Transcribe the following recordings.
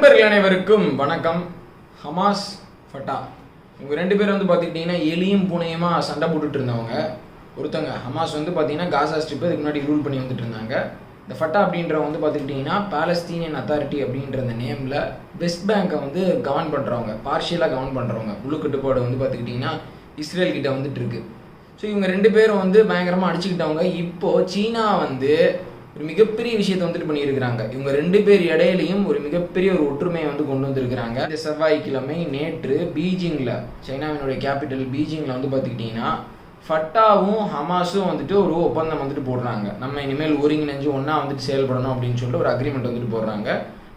நண்பர்கள் அனைவருக்கும் வணக்கம். Hamas Fatah. இவங்க ரெண்டு பேரும் வந்து பார்த்துக்கிட்டிங்கன்னா எலியும் பூனையுமா சண்டை போட்டுட்டு இருந்தவங்க. ஒருத்தங்க ஹமாஸ் வந்து பார்த்தீங்கன்னா காசா ஸ்ட்ரிப் இதுக்கு முன்னாடி ரூல் பண்ணி வந்துட்டு இருந்தாங்க. இந்த ஃபட்டா அப்படின்றவங்க வந்து பார்த்துக்கிட்டிங்கன்னா பாலஸ்தீனியன் அத்தாரிட்டி அப்படின்ற அந்த நேமில் வெஸ்ட் பேங்கை வந்து கவர்ன் பண்ணுறவங்க பார்ஷியலாக கவர்ன் பண்ணுறவங்க முழு கட்டுப்பாடு வந்து பார்த்துக்கிட்டிங்கன்னா இஸ்ரேல் கிட்ட வந்துட்டு இருக்கு. ஸோ இவங்க ரெண்டு பேரும் வந்து பயங்கரமாக அடிச்சுக்கிட்டவங்க. இப்போது சீனா வந்து ஒரு மிகப்பெரிய விஷயத்தை வந்துட்டு பண்ணியிருக்கிறாங்க. இவங்க ரெண்டு பேர் இடையிலையும் ஒரு மிகப்பெரிய ஒரு ஒற்றுமையை வந்து கொண்டு வந்திருக்கிறாங்க. இந்த செவ்வாய்க்கிழமை நேற்று பீஜிங்கில் சைனாவினுடைய கேபிட்டல் பீஜிங்கில் வந்து பார்த்துக்கிட்டிங்கன்னா ஃபட்டாவும் ஹமாஸும் வந்துட்டு ஒரு ஒப்பந்தம் வந்துட்டு போடுறாங்க. நம்ம இனிமேல் ஒருங்கிணைஞ்சு ஒன்றா வந்துட்டு செயல்படணும் அப்படின்னு சொல்லிட்டு ஒரு அக்ரிமெண்ட் வந்துட்டு போடுறாங்க.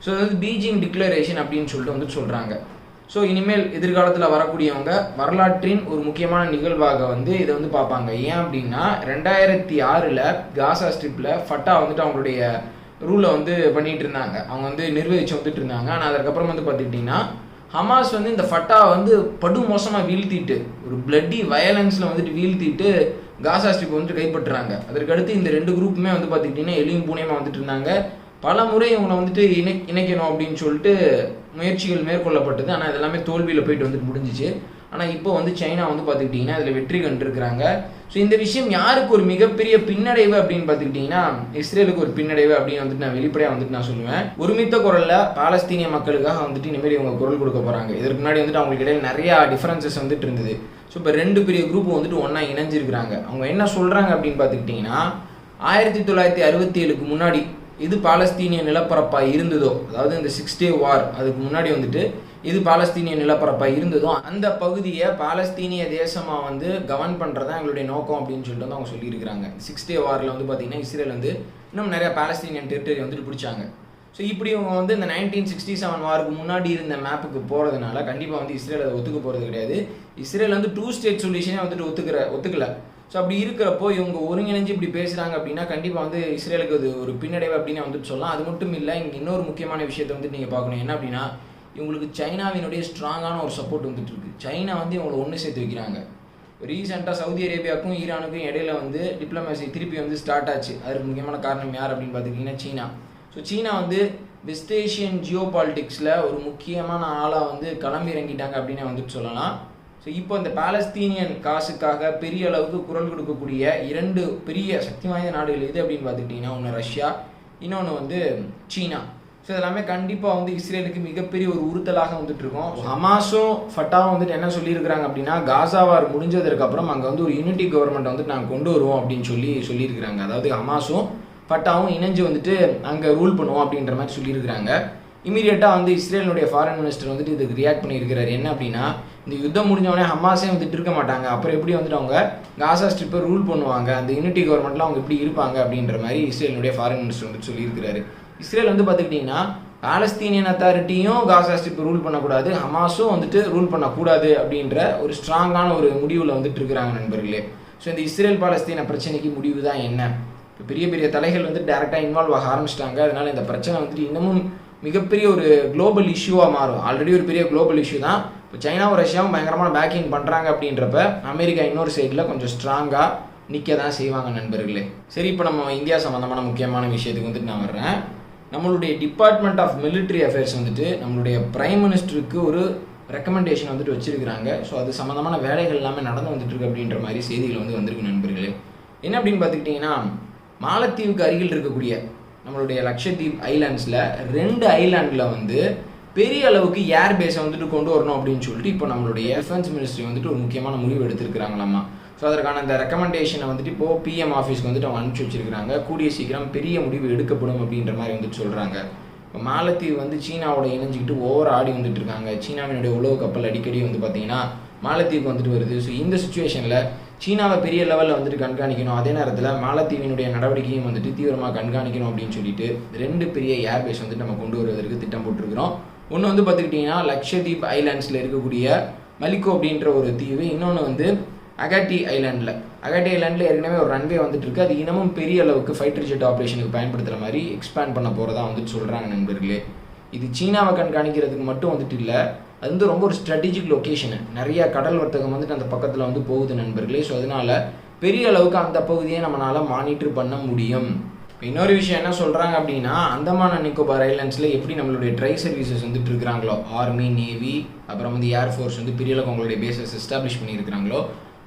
ஸோ அதாவது பீஜிங் டிக்ளரேஷன் அப்படின்னு சொல்லிட்டு வந்துட்டு சொல்கிறாங்க ஸோ இனிமேல் எதிர்காலத்தில் வரக்கூடியவங்க வரலாற்றின் ஒரு முக்கியமான நிகழ்வாக வந்து இதை வந்து பார்ப்பாங்க. ஏன் அப்படின்னா ரெண்டாயிரத்தி ஆறில் காசா ஸ்ட்ரிப்பில் ஃபட்டா வந்துட்டு அவங்களுடைய ரூலை வந்து பண்ணிட்டு இருந்தாங்க. அவங்க வந்து நிர்வகிச்சு வந்துட்டு இருந்தாங்க. ஆனால் அதுக்கப்புறம் வந்து பார்த்துக்கிட்டிங்கன்னா ஹமாஸ் வந்து இந்த ஃபட்டா வந்து படு மோசமாக வீழ்த்திட்டு ஒரு பிளட்டி வயலன்ஸில் வந்துட்டு வீழ்த்திட்டு காசா ஸ்ட்ரிப் வந்துட்டு கைப்பற்றுறாங்க. அதற்கடுத்து இந்த ரெண்டு குரூப்புமே வந்து பார்த்துக்கிட்டிங்கன்னா எளியும் பூனையமாக வந்துட்டு இருந்தாங்க. பல முறை இவங்களை வந்துட்டு இணை இணைக்கணும் அப்படின்னு சொல்லிட்டு முயற்சிகள் மேற்கொள்ளப்பட்டது. ஆனால் இதெல்லாமே தோல்வியில் போயிட்டு வந்துட்டு முடிஞ்சிச்சு. ஆனால் இப்போ வந்து சைனா வந்து பார்த்துக்கிட்டிங்கன்னா அதில் வெற்றி கண்டுருக்கிறாங்க. ஸோ இந்த விஷயம் யாருக்கு ஒரு மிகப்பெரிய பின்னடைவு அப்படின்னு பார்த்துக்கிட்டிங்கன்னா இஸ்ரேலுக்கு ஒரு பின்னடைவு அப்படின்னு வந்துட்டு நான் வெளிப்படையாக வந்துட்டு நான் சொல்லுவேன். ஒருமித்த குரலில் பாலஸ்தீனிய மக்களுக்காக வந்துட்டு இனிமேல் இவங்க குரல் கொடுக்க போகிறாங்க இதற்கு முன்னாடி வந்துட்டு அவங்களுக்கு இடையில நிறையா டிஃப்ரென்சஸ் வந்துட்டு இருந்தது. ஸோ இப்போ ரெண்டு பெரிய குரூப் வந்துட்டு ஒன்றா இணைஞ்சிருக்கிறாங்க. அவங்க என்ன சொல்கிறாங்க அப்படின்னு பார்த்துக்கிட்டிங்கன்னா ஆயிரத்தி தொள்ளாயிரத்தி அறுபத்தி ஏழுக்கு முன்னாடி இது பாலஸ்தீனிய நிலப்பரப்பாக இருந்ததோ அதாவது இந்த சிக்ஸ் டே வார் அதுக்கு முன்னாடி வந்துட்டு இது பாலஸ்தீனிய நிலப்பரப்பாக இருந்ததோ அந்த பகுதியை பாலஸ்தீனிய தேசமாக வந்து கவர்ன் பண்ணுறதான் எங்களுடைய நோக்கம் அப்படின்னு சொல்லிட்டு வந்து அவங்க சொல்லியிருக்கிறாங்க. சிக்ஸ் டே வாரில் வந்து பார்த்தீங்கன்னா இஸ்ரேல் வந்து இன்னும் நிறைய பாலஸ்தீனியன் டெரிட்டரி வந்துட்டு பிடிச்சாங்க. ஸோ இப்படி இவங்க வந்து இந்த நைன்டீன் சிக்ஸ்டி செவன் வாருக்கு முன்னாடி இருந்த மேப்புக்கு போகிறதுனால கண்டிப்பாக வந்து இஸ்ரேல் அதை ஒத்துக்க போகிறது கிடையாது. இஸ்ரேல் வந்து டூ ஸ்டேட் சொல்யூஷனே வந்துட்டு ஒத்துக்கிற ஒத்துக்கல. ஸோ அப்படி இருக்கிறப்போ இவங்க ஒருங்கிணைஞ்சு இப்படி பேசுகிறாங்க அப்படின்னா கண்டிப்பாக வந்து இஸ்ரேலுக்கு அது ஒரு பின்னடைவு அப்படின்னு வந்துட்டு சொல்லலாம். அது மட்டும் இல்லை இங்கே இன்னொரு முக்கியமான விஷயத்தை வந்துட்டு நீங்கள் பார்க்கணும். என்ன அப்படின்னா இவங்களுக்கு சைனாவினுடைய ஸ்ட்ராங்கான ஒரு சப்போர்ட் வந்துட்டு இருக்கு. சைனா வந்து இவங்களை ஒன்று சேர்த்து வைக்கிறாங்க. ரீசெண்டாக சவுதி அரேபியாவுக்கும் ஈரானுக்கும் இடையில வந்து டிப்ளமேசி திருப்பி வந்து ஸ்டார்ட் ஆச்சு. அதுக்கு முக்கியமான காரணம் யார் அப்படின்னு பார்த்துக்கிட்டிங்கன்னா சீனா. ஸோ சீனா வந்து வெஸ்ட் ஏஷியன் ஜியோ பாலிட்டிக்ஸில் ஒரு முக்கியமான ஆளாக வந்து களம்பி இறங்கிட்டாங்க அப்படின்னு வந்துட்டு சொல்லலாம். ஸோ இப்போ இந்த பாலஸ்தீனியன் காசுக்காக பெரிய அளவுக்கு குரல் கொடுக்கக்கூடிய இரண்டு பெரிய சக்தி வாய்ந்த நாடுகள் எது அப்படின்னு பார்த்துக்கிட்டிங்கன்னா ஒன்று ரஷ்யா இன்னொன்று வந்து சீனா. ஸோ இதெல்லாமே கண்டிப்பாக வந்து இஸ்ரேலுக்கு மிகப்பெரிய ஒரு உறுத்தலாக வந்துட்டு இருக்கோம் ஹமாஸும் ஃபட்டாவும் வந்துட்டு என்ன சொல்லியிருக்கிறாங்க அப்படின்னா காசாவார் முடிஞ்சதுக்கப்புறம் அங்கே வந்து ஒரு யூனிட்டி கவர்மெண்ட் வந்துட்டு நாங்கள் கொண்டு வருவோம் அப்படின்னு சொல்லி சொல்லியிருக்கிறாங்க. அதாவது ஹமாஸும் ஃபட்டாவும் இணைஞ்சு வந்துட்டு அங்கே ரூல் பண்ணுவோம் அப்படின்ற மாதிரி சொல்லியிருக்கிறாங்க. இமீடியட்டாக வந்து இஸ்ரேலுடைய ஃபாரின் மினிஸ்டர் வந்துட்டு இதுக்கு ரியாக்ட் பண்ணியிருக்கிறார். என்ன அப்படின்னா இந்த யுத்தம் முடிஞ்சவொடனே ஹமாஸே வந்துட்டு இருக்க மாட்டாங்க. அப்புறம் எப்படி வந்துட்டு அவங்க காசா ஸ்ட்ரிப்பை ரூல் பண்ணுவாங்க? அந்த யூனிட்டி கவர்மெண்ட்லாம் அவங்க எப்படி இருப்பாங்க? அப்படின்ற மாதிரி இஸ்ரேலுடைய ஃபாரின் மினிஸ்டர் வந்துட்டு சொல்லியிருக்கிறாரு. இஸ்ரேல் வந்து பார்த்துக்கிட்டிங்கன்னா பாலஸ்தீனியன் அத்தாரிட்டியும் காசா ஸ்ட்ரிப் ரூல் பண்ணக்கூடாது. ஹமாஸும் வந்துட்டு ரூல் பண்ணக்கூடாது அப்படின்ற ஒரு ஸ்ட்ராங்கான ஒரு முடிவில் வந்துட்டு இருக்கிறாங்க நண்பர்களே. ஸோ இந்த இஸ்ரேல் பாலஸ்தீன பிரச்சனைக்கு முடிவு தான் என்ன? இப்போ பெரிய பெரிய தலைகள் வந்து டேரெக்டாக இன்வால்வ் ஆக ஆரம்பிச்சிட்டாங்க. அதனால இந்த பிரச்சனை வந்துட்டு இன்னமும் மிகப்பெரிய ஒரு குளோபல் இஷ்யூவாக மாறும். ஆல்ரெடி ஒரு பெரிய குளோபல் இஷ்யூ தான். இப்போ சைனாவும் ரஷ்யாவும் பயங்கரமான பேக்கிங் பண்ணுறாங்க அப்படின்றப்ப அமெரிக்கா இன்னொரு சைடில் கொஞ்சம் ஸ்ட்ராங்காக நிற்க தான் செய்வாங்க நண்பர்களே. சரி இப்போ நம்ம இந்தியா சம்மந்தமான முக்கியமான விஷயத்துக்கு வந்துட்டு நான் வர்றேன். நம்மளுடைய டிபார்ட்மெண்ட் ஆஃப் மிலிட்ரி அஃபேர்ஸ் வந்துட்டு நம்மளுடைய பிரைம் மினிஸ்டருக்கு ஒரு ரெக்கமெண்டேஷன் வந்துட்டு வச்சிருக்கிறாங்க. ஸோ அது சம்மந்தமான வேலைகள் எல்லாமே நடந்து வந்துட்டு இருக்கு அப்படின்ற மாதிரி செய்திகள் வந்து வந்திருக்கு நண்பர்களே. என்ன அப்படின்னு பார்த்துக்கிட்டிங்கன்னா மாலத்தீவுக்கு அருகில் இருக்கக்கூடிய நம்மளுடைய லட்சத்தீப் ஐலாண்ட்ஸில் ரெண்டு ஐலாண்டில் வந்து பெரிய அளவுக்கு ஏர் பேஸை வந்துட்டு கொண்டு வரணும் அப்படின்னு சொல்லிட்டு இப்போ நம்மளுடைய டிஃபென்ஸ் மினிஸ்ட்ரி வந்துட்டு ஒரு முக்கியமான முடிவு எடுத்திருக்கிறாங்களாமா. ஸோ அதற்கான அந்த ரெக்கமெண்டேஷனை வந்துட்டு இப்போது பிஎம் ஆஃபீஸ்க்கு வந்துட்டு அவங்க அனுப்பிச்சி வச்சிருக்காங்க கூடிய சீக்கிரம் பெரிய முடிவு எடுக்கப்படும் அப்படின்ற மாதிரி வந்துட்டு சொல்கிறாங்க இப்போ மாலத்தீவு வந்து சீனாவோட இணைஞ்சிக்கிட்டு ஓவர் ஆடி வந்துட்டு இருக்காங்க. சீனாவினுடைய உளவு கப்பல் அடிக்கடி வந்து பார்த்தீங்கன்னா மாலத்தீவுக்கு வந்துட்டு வருது. ஸோ இந்த சுச்சுவேஷனில் சீனாவை பெரிய லெவலில் வந்துட்டு கண்காணிக்கணும். அதே நேரத்தில் மாலத்தீவினுடைய நடவடிக்கையும் வந்துட்டு தீவிரமாக கண்காணிக்கணும் அப்படின்னு சொல்லிட்டு ரெண்டு பெரிய ஏர்பேஸ் வந்துட்டு நம்ம கொண்டு வருவதற்கு திட்டம் போட்டிருக்கிறோம். ஒன்று வந்து பார்த்துக்கிட்டிங்கன்னா லக்ஷதீப் ஐலாண்ட்ஸில் இருக்கக்கூடிய மலிகோ அப்படின்ற ஒரு தீவு. இன்னொன்று வந்து அகாட்டி ஐலாண்டில். அகாட்டி ஐலாண்டில் ஏற்கனவே ஒரு ரன்வே வந்துட்டு இருக்கு. அது இன்னமும் பெரிய அளவுக்கு ஃபைட்டர் ஜெட் ஆப்ரேஷனுக்கு பயன்படுத்துகிற மாதிரி எக்ஸ்பேண்ட் பண்ண போகிறதா வந்துட்டு சொல்கிறாங்க நண்பர்களே. இது சீனாவை கண்காணிக்கிறதுக்கு மட்டும் வந்துட்டு இல்லை அது வந்து ரொம்ப ஒரு ஸ்ட்ராட்டஜிக் லொக்கேஷனு நிறைய கடல் வர்த்தகம் வந்துட்டு அந்த பக்கத்தில் வந்து போகுது நண்பர்களே. ஸோ அதனால பெரிய அளவுக்கு அந்த பகுதியை நம்மளால் மானிட்டர் பண்ண முடியும். இன்னொரு விஷயம் என்ன சொல்கிறாங்க அப்படின்னா அந்தமான நிக்கோபார் ஐலாண்ட்ஸில் எப்படி நம்மளுடைய ட்ரை சர்வீசஸ் வந்துட்டு இருக்கிறாங்களோ ஆர்மி நேவி அப்புறம் வந்து ஏர்ஃபோர்ஸ் வந்து பெரிய அளவுக்கு அவங்களுடைய பேசஸ் எஸ்டாப்ளிஷ் பண்ணியிருக்கிறாங்களோ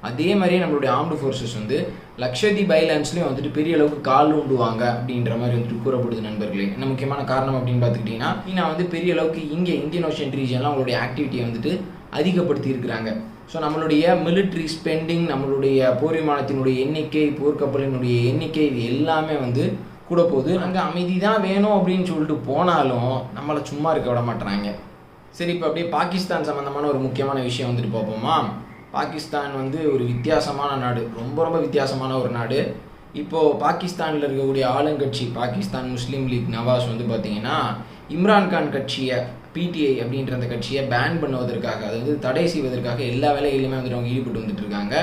அதே மாதிரியே நம்மளுடைய ஆர்ம்டு ஃபோர்ஸஸ் வந்து லக்ஷதீப் ஐலாண்ட்ஸ்லேயும் வந்துட்டு பெரிய அளவுக்கு கால் ஊண்டுவாங்க அப்படின்ற மாதிரி வந்துட்டு கூறப்படுது நண்பர்களே. என்ன முக்கியமான காரணம் அப்படின்னு பார்த்துக்கிட்டிங்கன்னா சீனா வந்து பெரிய அளவுக்கு இங்கே இந்தியன் ஓஷன் ரீஜன்லாம் அவங்களுடைய ஆக்டிவிட்டியை வந்துட்டு அதிகப்படுத்தி இருக்கிறாங்க. ஸோ நம்மளுடைய மிலிட்ரி ஸ்பெண்டிங் நம்மளுடைய போர் விமானத்தினுடைய எண்ணிக்கை போர்க்கப்பலினுடைய எண்ணிக்கை இது எல்லாமே வந்து கூட போகுது. அங்கே அமைதி தான் வேணும் அப்படின்னு சொல்லிட்டு போனாலும் நம்மளை சும்மா இருக்க விட மாட்டுறாங்க சரி இப்போ அப்படியே பாகிஸ்தான் சம்மந்தமான ஒரு முக்கியமான விஷயம் வந்துட்டு பார்ப்போமா? பாகிஸ்தான் வந்து ஒரு வித்தியாசமான நாடு. ரொம்ப ரொம்ப வித்தியாசமான ஒரு நாடு. இப்போது பாகிஸ்தானில் இருக்கக்கூடிய ஆளுங்கட்சி பாகிஸ்தான் முஸ்லீம் லீக் நவாஸ் வந்து பார்த்திங்கன்னா இம்ரான்கான் கட்சியை பிடிஐ அப்படின்ற அந்த கட்சியை பேன் பண்ணுவதற்காக அதாவது தடை செய்வதற்காக எல்லா வேலைகளிலுமே வந்துட்டு அவங்க ஈடுபட்டு வந்துட்டு இருக்காங்க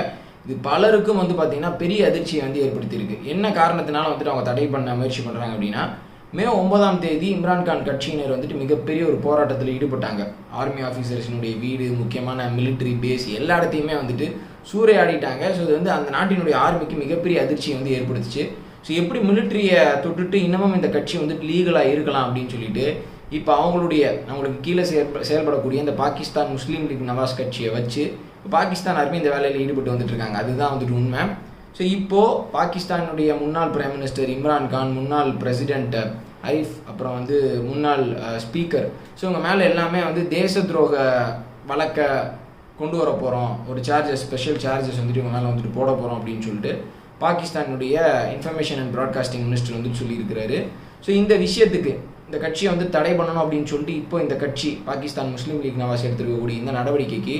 இது பலருக்கும் வந்து பார்த்திங்கன்னா பெரிய அதிர்ச்சியை வந்து ஏற்படுத்தியிருக்கு. என்ன காரணத்தினால வந்துட்டு அவங்க தடை பண்ண முயற்சி பண்ணுறாங்க அப்படின்னா மே ஒன்பதாம் தேதி இம்ரான்கான் கட்சியினர் வந்துட்டு மிகப்பெரிய ஒரு போராட்டத்தில் ஈடுபட்டாங்க. ஆர்மி ஆஃபீஸர்ஸினுடைய வீடு முக்கியமான மிலிட்ரி பேஸ் எல்லா இடத்தையுமே வந்துட்டு சூறையாடிட்டாங்க. ஸோ இது வந்து அந்த நாட்டினுடைய ஆர்மிக்கு மிகப்பெரிய அதிர்ச்சியை வந்து ஏற்படுத்துச்சு. ஸோ எப்படி மிலிட்ரியை தொட்டுட்டு இன்னமும் இந்த கட்சி வந்துட்டு லீகலாக இருக்கலாம் அப்படின்னு சொல்லிட்டு இப்போ அவங்களுடைய அவங்களுக்கு கீழே செயற்ப செயல்படக்கூடிய இந்த பாகிஸ்தான் முஸ்லீம் லீக் நவாஸ் கட்சியை வச்சு பாகிஸ்தான் ஆர்மி இந்த வேலையில் ஈடுபட்டு வந்துட்டு இருக்காங்க அதுதான் வந்துட்டு உண்மை. ஸோ இப்போது பாகிஸ்தானுடைய முன்னாள் பிரைம் மினிஸ்டர் இம்ரான் கான் முன்னாள் பிரசிடென்ட் ஐஃப் அப்புறம் வந்து முன்னாள் ஸ்பீக்கர் ஸோ இவங்க மேலே எல்லாமே வந்து தேச துரோக வழக்க கொண்டு வர போகிறோம் ஒரு சார்ஜஸ் ஸ்பெஷல் சார்ஜஸ் வந்துட்டு இவங்க மேலே வந்துட்டு போட போகிறோம் அப்படின்னு சொல்லிட்டு பாகிஸ்தானுடைய இன்ஃபர்மேஷன் அண்ட் ப்ராட்காஸ்டிங் மினிஸ்டர் வந்துட்டு சொல்லியிருக்கிறாரு. ஸோ இந்த விஷயத்துக்கு இந்த கட்சியை வந்து தடை பண்ணணும் அப்படின்னு சொல்லிட்டு இப்போ இந்த கட்சி பாகிஸ்தான் முஸ்லீம் லீக் நவாஸ் எடுத்திருக்கக்கூடிய இந்த நடவடிக்கைக்கு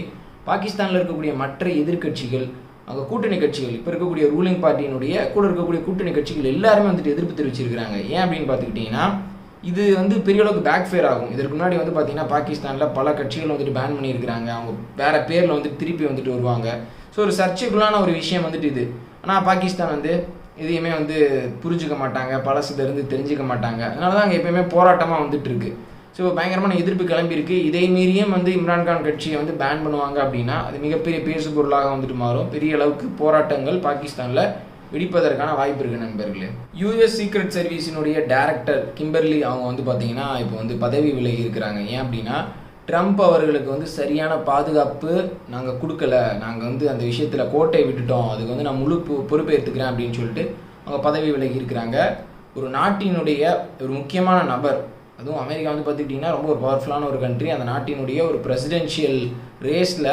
பாகிஸ்தானில் இருக்கக்கூடிய மற்ற எதிர்க்கட்சிகள் அங்கே கூட்டணி கட்சிகள் இப்போ இருக்கக்கூடிய ரூலிங் பார்ட்டியினுடைய கூட இருக்கக்கூடிய கூட்டணி கட்சிகள் எல்லாருமே வந்துட்டு எதிர்ப்பு தெரிவிச்சிருக்கிறாங்க. ஏன் அப்படின்னு பார்த்துக்கிட்டிங்கன்னா இது வந்து பெரிய அளவுக்கு பேக் ஃபேர் ஆகும். இதற்கு முன்னாடி வந்து பார்த்தீங்கன்னா பாகிஸ்தானில் பல கட்சிகள் வந்துட்டு பேன் பண்ணியிருக்கிறாங்க. அவங்க வேற பேரில் வந்துட்டு திருப்பி வந்துட்டு வருவாங்க. ஸோ ஒரு சர்ச்சைக்குள்ளான ஒரு விஷயம் வந்துட்டு இது. ஆனால் பாகிஸ்தான் வந்து எதையுமே வந்து புரிஞ்சுக்க மாட்டாங்க. பழசுலேருந்து தெரிஞ்சுக்க மாட்டாங்க. அதனால தான் அங்கே எப்பயுமே போராட்டமாக வந்துட்டு இருக்குது ஸோ பயங்கரமான எதிர்ப்பு கிளம்பியிருக்கு. இதை மீறியும் வந்து இம்ரான்கான் கட்சியை வந்து பேன் பண்ணுவாங்க அப்படின்னா அது மிகப்பெரிய பேசு பொருளாக வந்துட்டு மாறும். பெரிய அளவுக்கு போராட்டங்கள் பாகிஸ்தானில் வெடிப்பதற்கான வாய்ப்பு இருக்கு நண்பர்களே. யூஎஸ் சீக்ரெட் சர்வீஸினுடைய டைரக்டர் கிம்பர்லி அவங்க வந்து பார்த்தீங்கன்னா இப்போ வந்து பதவி விலகி இருக்கிறாங்க. ஏன் அப்படின்னா ட்ரம்ப் அவர்களுக்கு வந்து சரியான பாதுகாப்பு நாங்கள் கொடுக்கல. நாங்கள் வந்து அந்த விஷயத்தில் கோட்டை விட்டுட்டோம். அதுக்கு வந்து நான் முழு பொறுப்பேற்றுக்கிறேன் அப்படின்னு சொல்லிட்டு அவங்க பதவி விலகி இருக்கிறாங்க. ஒரு நாட்டினுடைய ஒரு முக்கியமான நபர் அதுவும் அமெரிக்கா வந்து பார்த்துக்கிட்டிங்கன்னா ரொம்ப ஒரு பவர்ஃபுல்லான ஒரு கண்ட்ரி அந்த நாட்டினுடைய ஒரு பிரசிடென்ஷியல் ரேஸில்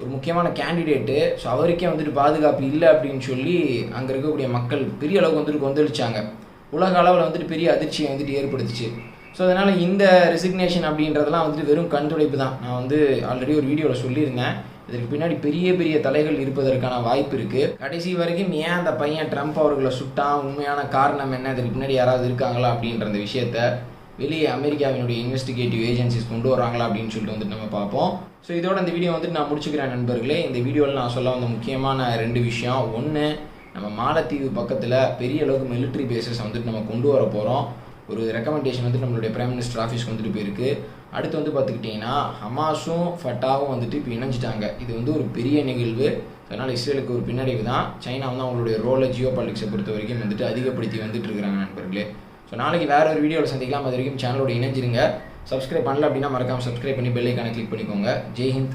ஒரு முக்கியமான கேண்டிடேட்டு ஸோ அவருக்கே வந்துட்டு பாதுகாப்பு இல்லை அப்படின்னு சொல்லி அங்கே இருக்கக்கூடிய மக்கள் பெரிய அளவுக்கு வந்துட்டு கொந்தளிச்சாங்க. உலக அளவில் வந்துட்டு பெரிய அதிர்ச்சியை வந்துட்டு ஏற்படுத்துச்சு. ஸோ அதனால் இந்த ரெசிக்னேஷன் அப்படின்றதெல்லாம் வந்துட்டு வெறும் கண்துடைப்பு தான். நான் வந்து ஆல்ரெடி ஒரு வீடியோவில் சொல்லியிருந்தேன். இதற்கு பின்னாடி பெரிய பெரிய தலைகள் இருப்பதற்கான வாய்ப்பு இருக்குது கடைசி வரைக்கும் ஏன் அந்த பையன் ட்ரம்ப் அவர்களை சுட்டான்? உண்மையான காரணம் என்ன? இதுக்கு பின்னாடி யாராவது இருக்காங்களா அப்படின்ற அந்த விஷயத்த வெளியே அமெரிக்காவினுடைய இன்வெஸ்டிகேட்டிவ் ஏஜென்சிஸ் கொண்டு வராங்களா அப்படின்னு சொல்லிட்டு வந்துட்டு நம்ம பார்ப்போம். ஸோ இதோட இந்த வீடியோ வந்துட்டு நான் முடிச்சுக்கிறேன் நண்பர்களே. இந்த வீடியோவில் நான் சொல்ல வந்த முக்கியமான ரெண்டு விஷயம். ஒன்று நம்ம மாலத்தீவு பக்கத்தில் பெரிய அளவுக்கு மிலிட்ரி பேசஸ் வந்துட்டு நம்ம கொண்டு வர போகிறோம் ஒரு ரெக்கமெண்டேஷன் வந்து நம்மளுடைய பிரைம் மினிஸ்டர் ஆஃபீஸ்க்கு வந்துட்டு போயிருக்கு. அடுத்து வந்து பார்த்துக்கிட்டிங்கன்னா ஹமாஸும் ஃபட்டாவும் வந்துட்டு இப்போ இணைஞ்சிட்டாங்க. இது வந்து ஒரு பெரிய நிகழ்வு. அதனால் இஸ்ரேலுக்கு ஒரு பின்னடைவு தான். சைனா வந்து அவங்களுடைய ரோலை ஜியோ பாலிட்டிக்ஸை பொறுத்த வரைக்கும் வந்துட்டு அதிகப்படுத்தி வந்துட்டு இருக்கிறாங்க நண்பர்களே. ஸோ நாளைக்கு வேறு ஒரு வீடியோவில் சந்திக்கலாம். அது வரைக்கும் சேனலோட இணைஞ்சிருங்க. சப்ஸ்கிரைப் பண்ணல அப்படின்னா மறக்காமல் சப்ஸ்கிரைப் பண்ணி பெல் ஐக்கானை கிளிக் பண்ணிக்கோங்க. ஜெய் ஹிந்த்.